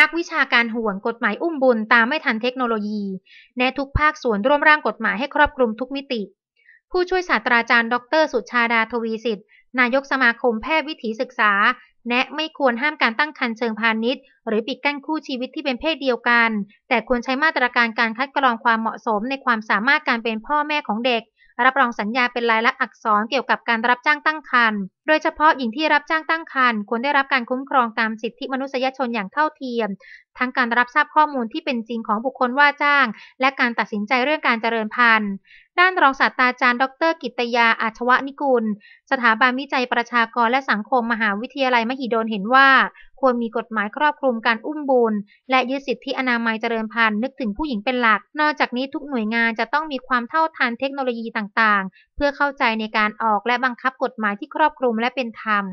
นักวิชาการห่วงกฎหมายอุ้มบุญตามไม่ทันเทคโนโลยี แนะทุกภาคส่วนร่วมร่างกฎหมายให้ครอบคลุมทุกมิติ ผู้ช่วยศาสตราจารย์ ดร สุชาดาทวีสิทธิ์ นายกสมาคมแพทย์วิถีศึกษา แนะไม่ควรห้ามการตั้งครรภ์เชิงพาณิชย์ หรือปิดกั้นคู่ชีวิตที่เป็นเพศเดียวกัน แต่ควรใช้มาตรการการคัดกรองความเหมาะสมในความสามารถการเป็นพ่อแม่ของเด็ก รับรองสัญญาเป็นลายลักษณ์อักษรเกี่ยวกับการรับจ้างตั้งครรภ์ โดยเฉพาะหญิงที่รับจ้างตั้งครรภ์ควรได้รับการคุ้มครองตามสิทธิมนุษยชนอย่างเท่าเทียม ทั้งการรับทราบข้อมูลที่เป็นจริงของบุคคลว่าจ้าง และการตัดสินใจเรื่องการเจริญพันธุ์ ด้านรองศาสตราจารย์ ดร กิตยาอาชวนิกุล สถาบันวิจัยประชากรและสังคมมหาวิทยาลัยมหิดลเห็นว่า ควรมีกฎหมายครอบคลุมการอุ้มบุญ และยึดสิทธิอนามัยเจริญพันธุ์นึกถึงผู้หญิงเป็นหลัก นอกจากนี้ทุกหน่วยงานจะต้องมีความเท่าทันเทคโนโลยีต่างๆ เพื่อเข้าใจในการออกและบังคับกฎหมายที่ครอบคลุมและเป็นธรรม